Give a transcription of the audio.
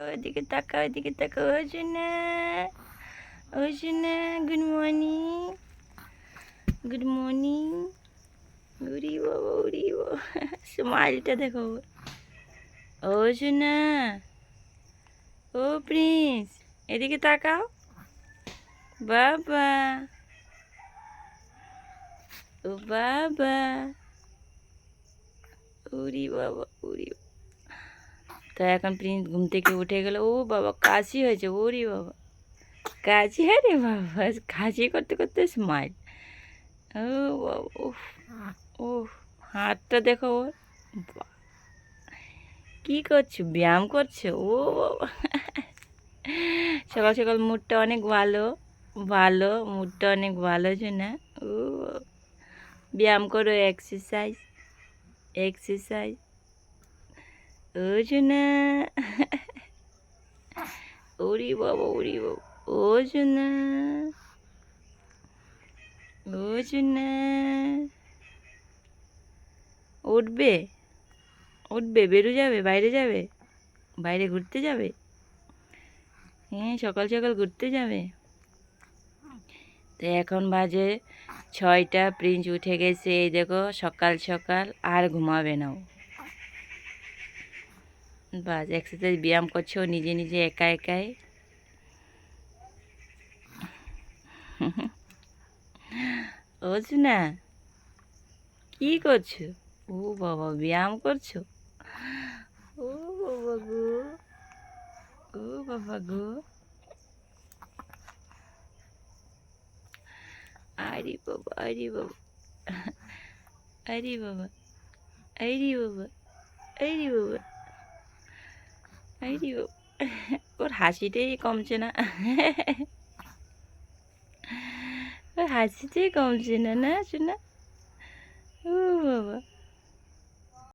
ওইদিকে তাকা ওইদিকে তাকা ওই জন্য গুড মর্নিং গুড মর্নিং উড়ি বাবা উড়ি স্মাইলটা দেখো। ওর। ও ও প্রিন্স, এদিকে তাকাও। বাবা, ও বাবা, উড়ি বাবা, উড়ি তো এখন প্রিন্স ঘুম থেকে উঠে গেল। ও বাবা, কাশি হয়েছে ওরি বাবা। কাশি রে বাবা, কাশি করতে করতে স্মাইল ও বাবা, উফ ও হাতটা দেখো ওর। কি করছ, ব্যায়াম করছ? ও বাবা, সকাল সকাল মুডটা অনেক ভালো ভালো, মুডটা অনেক ভালো না ও। ব্যায়াম করো এক্সারসাইজ এক্সারসাইজ ও না ওরি বাবা। ওরি বাবা উঠবে? উঠবে? বেরো যাবে? বাইরে যাবে? বাইরে ঘুরতে যাবে? হ্যাঁ সকাল সকাল ঘুরতে যাবে। তো এখন বাজে ছয়টা, প্রিন্স উঠে গেছে। এই দেখো, সকাল সকাল আর ঘুমাবে না বাস এক্সারসাইজ ব্যায়াম করছে, ও নিজে নিজে একা একাই। ও না কি করছ? ও বাবা, ব্যায়াম করছ? ও বাবা গো, ও বাবা গো। আরে বাবা আরে বাবা আরে বাবা আরে বাবা আরে বাবা। বাবা ওর হাসিটাই কমছে না। ওর হাসিটাই কমছে না না শোনা? ও বাবা।